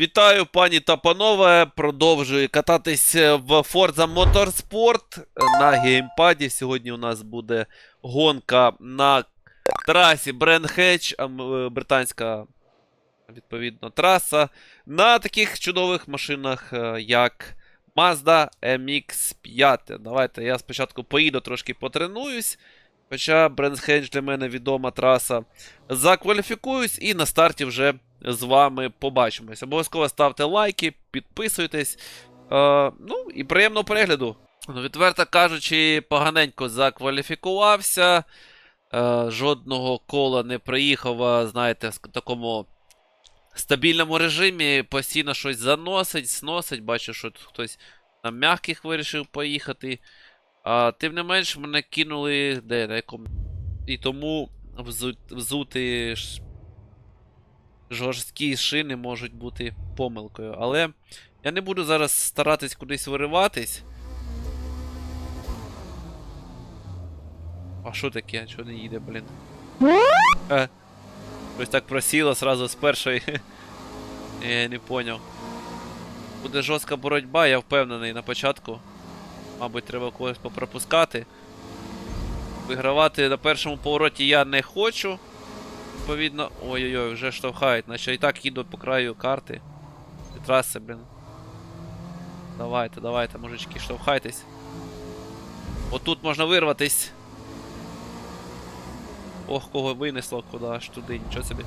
Вітаю, пані та панове. Продовжую кататись в Forza Motorsport на геймпаді. Сьогодні у нас буде гонка на трасі Бренхедж, британська відповідно траса. На таких чудових машинах, е, як Mazda MX5. Давайте я спочатку поїду трошки потренуюсь. Хоча Бренхедж для мене відома траса. Закваліфікуюсь і на старті вже з вами побачимось. Обов'язково ставте лайки, підписуйтесь. Е, ну і приємного перегляду. Ну, відверто кажучи, поганенько закваліфікувався. Е, жодного кола не приїхав, знаєте, в такому стабільному режимі. Постійно щось заносить, сносить. Бачу, що тут хтось на м'яких вирішив поїхати. А, тим не менш, мене кинули. Де, на якому. І тому взу... взути ш- жорсткі шини можуть бути помилкою. Але я не буду зараз старатись кудись вириватись. А що таке? Чого не їде, блін? Е. Щось так просіло сразу з першої. Я не поняв. Буде жорстка боротьба, я впевнений на початку. Мабуть, треба когось попропускати. Вигравати на першому повороті я не хочу. Відповідно. Ой-ой-ой, вже штовхають, наче і так їду по краю карти. І Траси, блін. Давайте, давайте, мужички, штовхайтесь. Отут можна вирватись. Ох, кого винесло куди аж туди, нічого собі.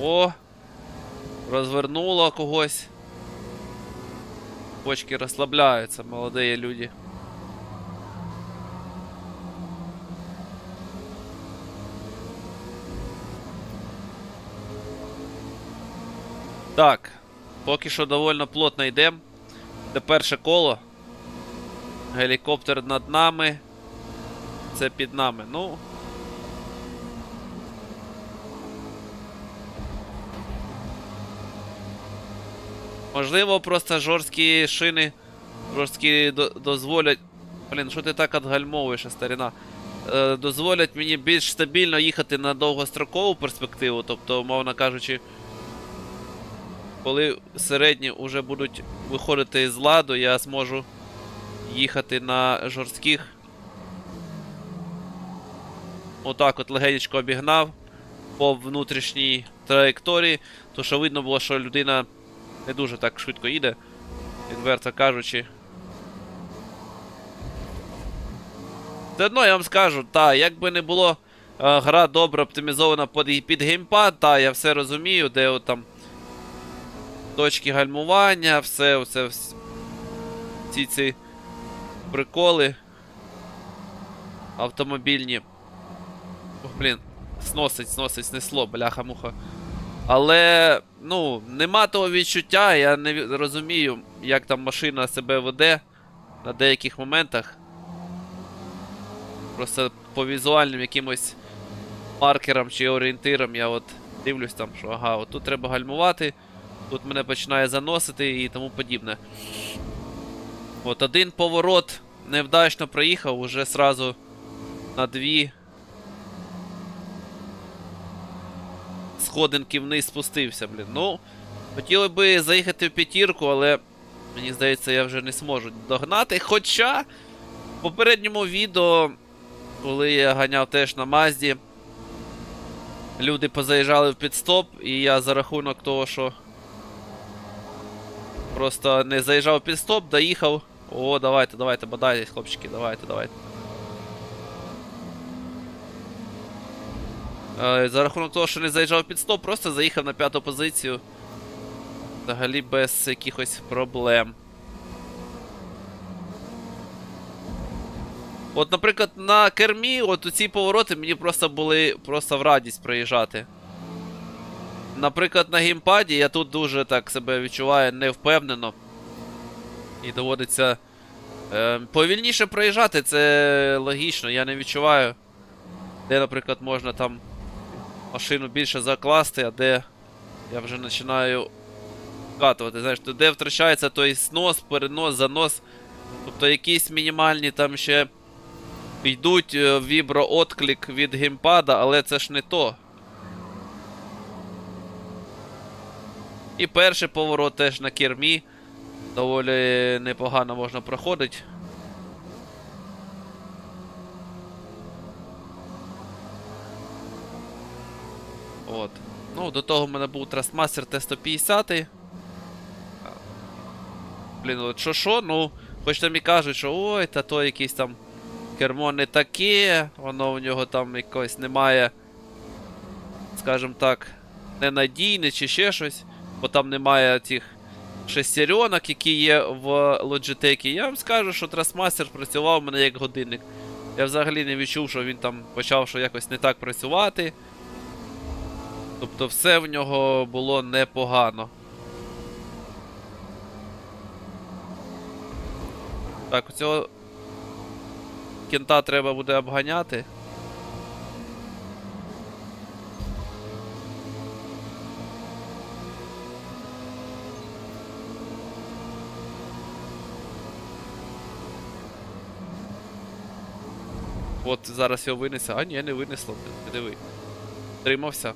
О! Розвернуло когось. Почки розслабляються, молоді люди. Так, поки що довольно плотно йдемо. Це перше коло. Гелікоптер над нами. Це під нами. Ну. Можливо, просто жорсткі шини жорсткі дозволять. Блін, що ти так отгальмовуєш, старіна? Е, дозволять мені більш стабільно їхати на довгострокову перспективу, тобто, умовно кажучи, коли середні вже будуть виходити з ладу, я зможу їхати на жорстких. Отак от легенечко обігнав по внутрішній траєкторії, то що видно було, що людина не дуже так швидко їде, відверто кажучи. Все одно я вам скажу, та, як би не було е, гра добре оптимізована під, під геймпад, та, я все розумію, де от там точки гальмування, все, оце, вс- ці ці приколи автомобільні. Ох, блін, сносить, сносить, снесло, бляха-муха. Але, ну, нема того відчуття, я не розумію, як там машина себе веде на деяких моментах. Просто по візуальним якимось маркерам чи орієнтирам я от дивлюсь там, що ага, от тут треба гальмувати, тут мене починає заносити і тому подібне. От один поворот невдачно проїхав, уже сразу на дві сходинки вниз спустився, блін. Ну, хотіли би заїхати в п'ятірку, але мені здається, я вже не зможу догнати. Хоча в попередньому відео, коли я ганяв теж на Мазді, люди позаїжджали в підстоп, і я за рахунок того, що просто не заїжджав в підстоп, доїхав. О, давайте, давайте, бодайтесь, хлопчики, давайте, давайте. За рахунок того, що не заїжджав під стоп, просто заїхав на п'яту позицію. Взагалі без якихось проблем. От, наприклад, на кермі, от у ці повороти мені просто були просто в радість проїжджати. Наприклад, на геймпаді я тут дуже так себе відчуваю невпевнено. І доводиться е, повільніше проїжджати, це логічно, я не відчуваю. Де, наприклад, можна там машину більше закласти, а де я вже починаю вкатувати. Знаєш, то де втрачається той снос, перенос, занос. Тобто якісь мінімальні там ще йдуть е, віброотклик від геймпада, але це ж не то. І перший поворот теж на кермі. Доволі непогано можна проходити. От. Ну, до того в мене був Trustmaster T150. Блін, от що що, ну, хоч там і кажуть, що ой, та то якийсь там кермо не таке, воно в нього там якось немає, скажімо так, ненадійне чи ще щось, бо там немає тих шестеренок, які є в Logitech. Я вам скажу, що Trustmaster працював у мене як годинник. Я взагалі не відчув, що він там почав що якось не так працювати. Тобто все в нього було непогано. Так, цього кінта треба буде обганяти. От зараз його винесе. А ні, не винесло, диви. Тримався.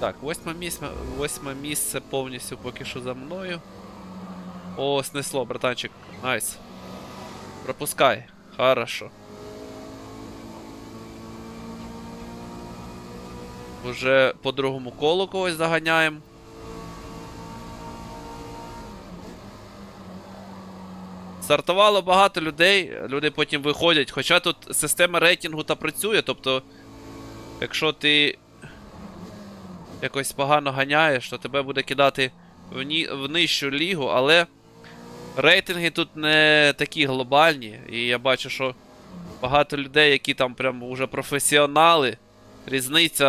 Так, восьме місце, восьме місце повністю поки що за мною. О, снесло, братанчик. Найс. Пропускай. Хорошо. Уже по другому колу когось заганяємо. Стартувало багато людей, люди потім виходять. Хоча тут система рейтингу та працює, тобто, якщо ти якось погано ганяєш, то тебе буде кидати в, ні... в нижчу лігу, але рейтинги тут не такі глобальні. І я бачу, що багато людей, які там прям уже професіонали. Різниця,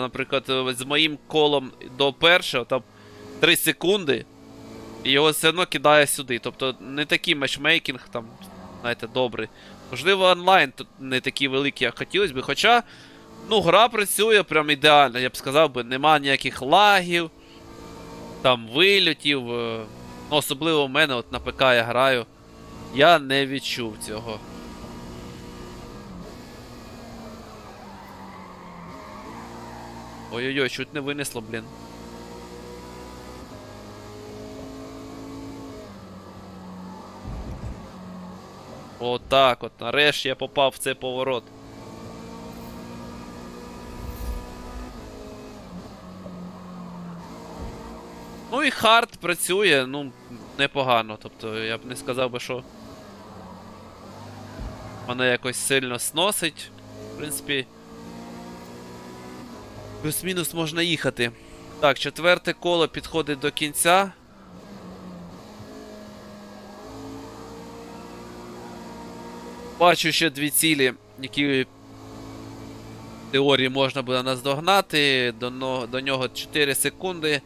наприклад, з моїм колом до першого, там 3 секунди. І його все одно кидає сюди. Тобто не такий матчмейкінг там, знаєте, добрий. Можливо, онлайн тут не такий великий, як хотілося б. Хоча, ну, гра працює прям ідеально, я б сказав би, нема ніяких лагів, там вильотів. е, Ну, особливо в мене, от на ПК я граю. Я не відчув цього. Ой-ой-ой, чуть не винесло, блін. Отак от, нарешті я попав в цей поворот. Ну і хард працює, ну, непогано. Тобто я б не сказав би, що мене якось сильно сносить. В принципі. Плюс-мінус можна їхати. Так, четверте коло підходить до кінця. Бачу ще дві цілі, які в теорії можна буде наздогнати. До, до нього 4 секунди.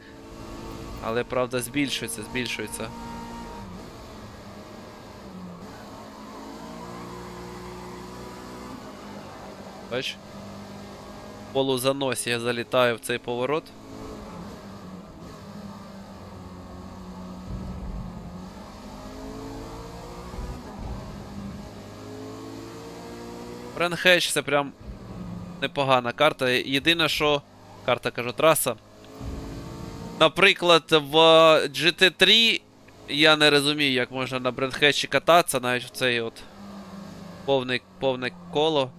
Але правда збільшується, збільшується. Бач? Полузаносі я залітаю в цей поворот. Бренхедж це прям непогана карта. Єдине, що. Карта кажу, траса. Наприклад, в GT3 я не розумію, як можна на брендхеджі кататися, навіть в цей от повне, повне коло.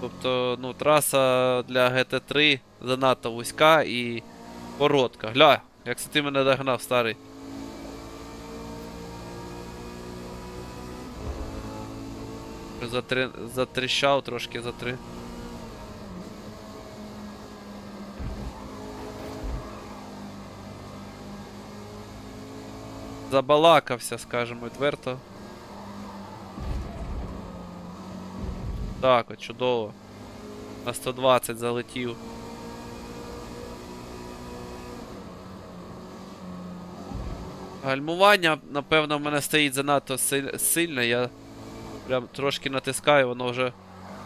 Тобто, ну, траса для GT3 занадто вузька і коротка. Гля, як це ти мене догнав, старий. Затри... Затріщав трошки затри. Забалакався, скажімо, відверто. Так, от чудово. На 120 залетів. Гальмування, напевно, в мене стоїть занадто силь- сильно. Я прям трошки натискаю, воно вже.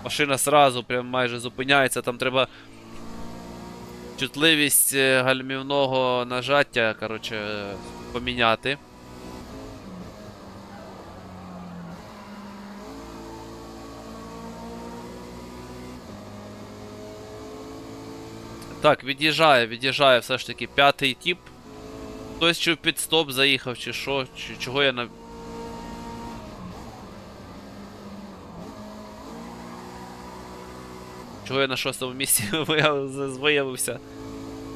Машина сразу прям майже зупиняється. Там треба чутливість е, гальмівного нажаття, коротше, поміняти. Так, від'їжджає, від'їжджає все ж таки п'ятий тіп. Хтось чи в підстоп заїхав, чи що, чи чого я на. Чого я на шостому місці виявився?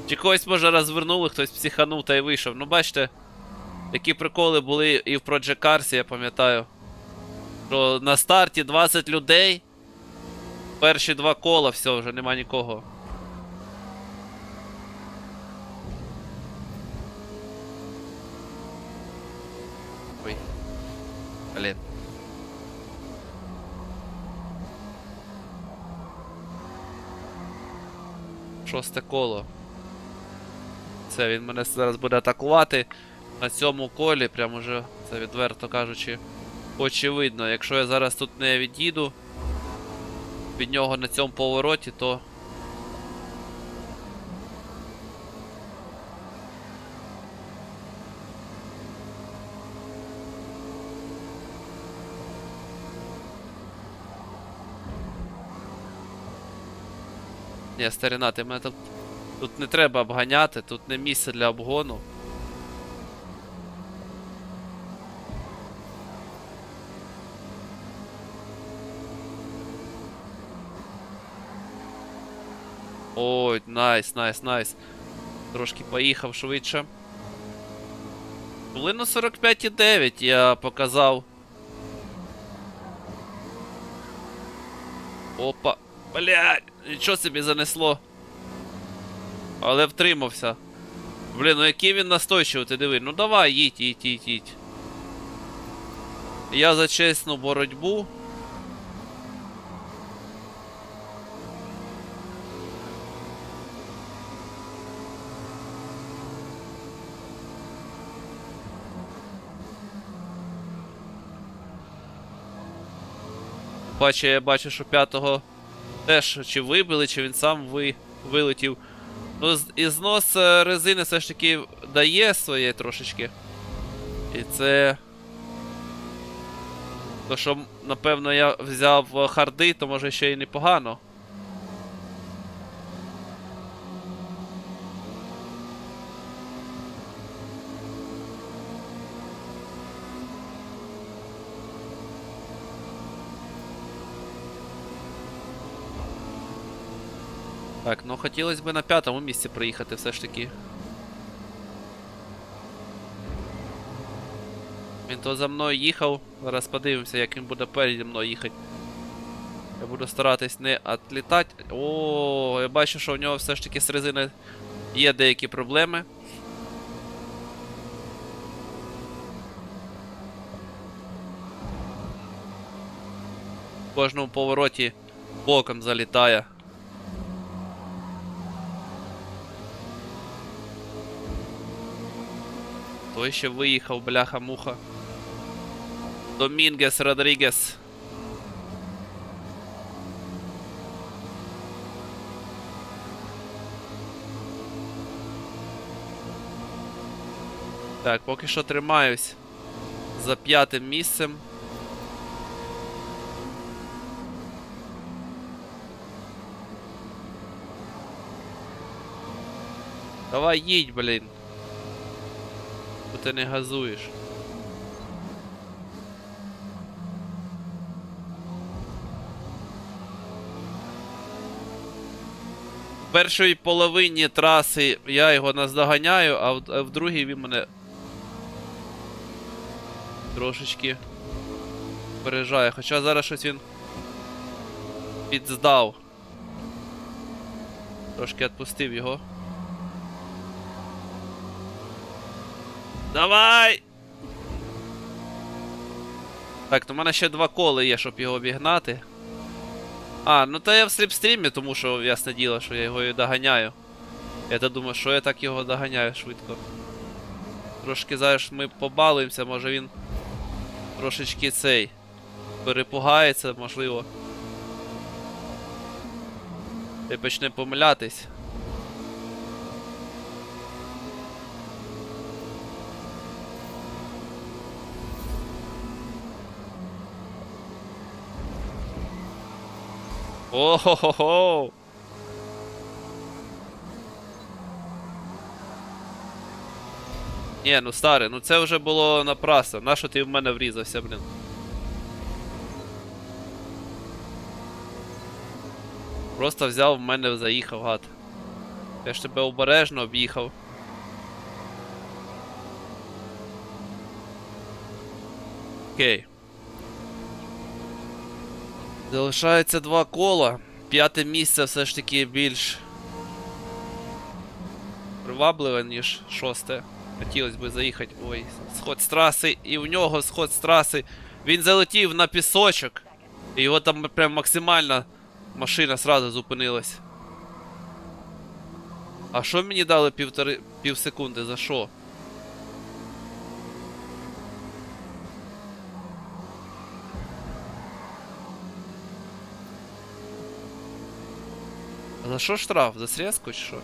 Чи когось може розвернули, хтось психанув та й вийшов. Ну бачите, які приколи були і в Project Cars, я пам'ятаю. Що на старті 20 людей. Перші два кола, все, вже нема нікого. Ой. Блін. Шосте коло. Це він мене зараз буде атакувати на цьому колі, прям уже, це відверто кажучи, очевидно. Якщо я зараз тут не від'їду від нього на цьому повороті, то. Ні, старина, ти мене тут. Тут не треба обганяти, тут не місце для обгону. Ой, найс, найс, найс. Трошки поїхав швидше. Хвилину 45,9 я показав. Опа. Блядь, нічого собі занесло. Але втримався. Блін, ну який він настойчивий, ти диви. Ну давай, їдь, їдь, їдь, їдь. Я за чесну боротьбу. Бачу, я бачу, що п'ятого теж чи вибили, чи він сам ви... вилетів. Ну, і знос е, резини все ж таки дає своє трошечки. І це. То, що, напевно, я взяв е, харди, то може ще й непогано. Так, ну хотілося б на п'ятому місці приїхати все ж таки. Він то за мною їхав. Зараз подивимося, як він буде переді мною їхати. Я буду старатись не відлітати. О, я бачу, що у нього все ж таки з резини є деякі проблеми. В кожному повороті боком залітає. Той ще виїхав, бляха-муха. Домінгес Родрігес. Так, поки що тримаюсь за п'ятим місцем. Давай їдь, блін. Бо ти не газуєш. В першій половині траси я його наздоганяю, а в, в другій він мене трошечки пережає. Хоча зараз щось він підздав. Трошки відпустив його. Давай! Так, то в мене ще два кола є, щоб його обігнати. А, ну та я в сліпстрімі, тому що ясне діло, що я його і доганяю. Я то думаю, що я так його доганяю швидко. Трошки зараз ми побалуємося, може він трошечки цей перепугається, можливо. І почне помилятись. О-хо-хо-хо! Ні, ну старий, ну це вже було напрасно. Нащо ти в мене врізався, блін? Просто взяв в мене заїхав, гад. Я ж тебе обережно об'їхав. Окей. Залишається два кола. П'яте місце все ж таки більш привабливе, ніж шосте. Хотілося б заїхати. Ой, сход з траси, і в нього сход з траси. Він залетів на пісочок. І його там прям максимально машина сразу зупинилась. А що мені дали півтори пів секунди? За що? За що штраф? За срезку чи що?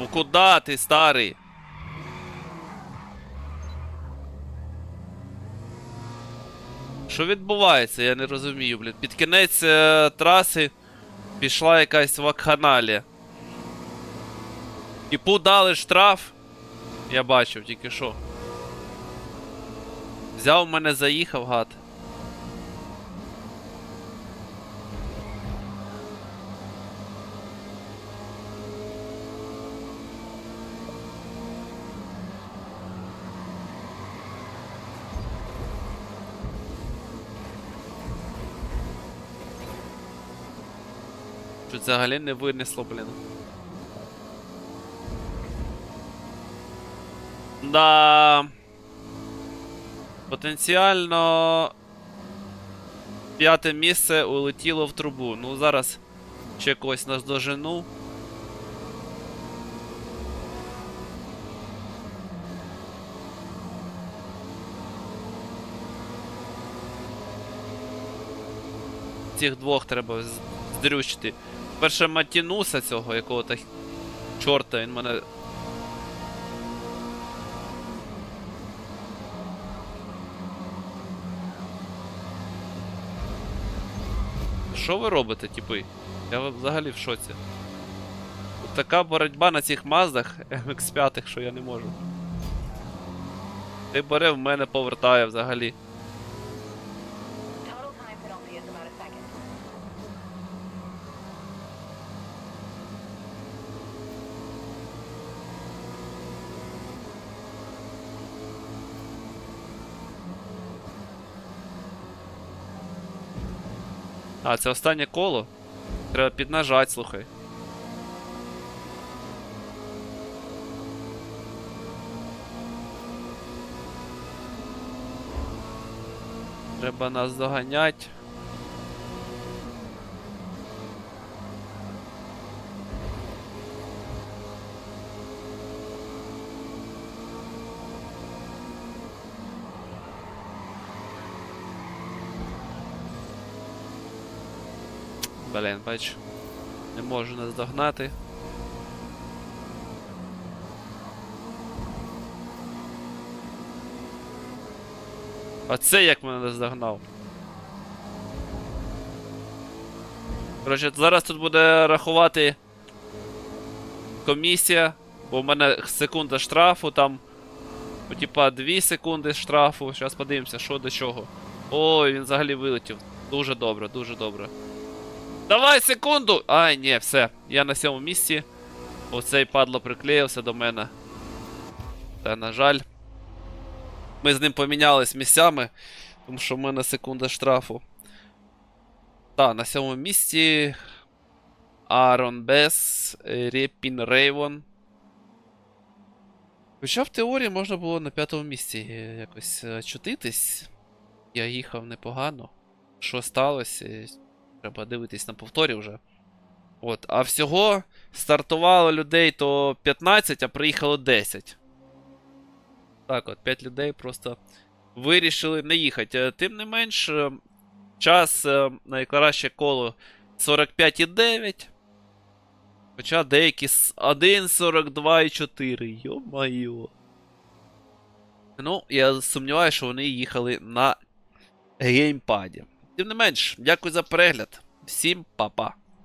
Ну куда ти, старий? Що відбувається, я не розумію, блін. Під кінець е, траси пішла якась вакханалія. Типу дали штраф. Я бачив тільки що. Взяв мене, заїхав, гад. Що взагалі не винесло, блін. Да. Потенціально. П'яте місце улетіло в трубу. Ну, зараз ще когось наздожену. Цих двох треба здрючити. Перше Матінуса цього якого-то чорта, він мене. Що ви робите, типи? Я взагалі в шоці. Тут така боротьба на цих маздах MX5, що я не можу. Ти бере в мене повертає взагалі. А, це останнє коло. Треба піднажать, слухай. Треба нас доганять. Блін, бач. Не можу нас догнати. А як мене наздогнав? Коротше, зараз тут буде рахувати комісія, бо в мене секунда штрафу там. ну, Типа 2 секунди штрафу. Зараз подивимося, що до чого. Ой, він взагалі вилетів. Дуже добре, дуже добре. Давай секунду! Ай, ні, все. Я на сьомому місці. Оцей падло приклеївся до мене. Та, на жаль. Ми з ним помінялись місцями, тому що в мене секунда штрафу. Так, на сьомому місці. Арон Бес, Репін Рейвон. Хоча в теорії можна було на п'ятому місці е, якось е, чутитись. Я їхав непогано. Що сталося? Треба дивитись на повторі вже. От, а всього стартувало людей то 15, а приїхало 10. Так, от, 5 людей просто вирішили не їхати. Е, Тим не менш, е, час е, найкраще коло 45,9. Хоча деякі з 1.42,4. Йо-майо. Ну, я сумніваюся, що вони їхали на геймпаді. Тим не менш, дякую за перегляд. Всім па-па.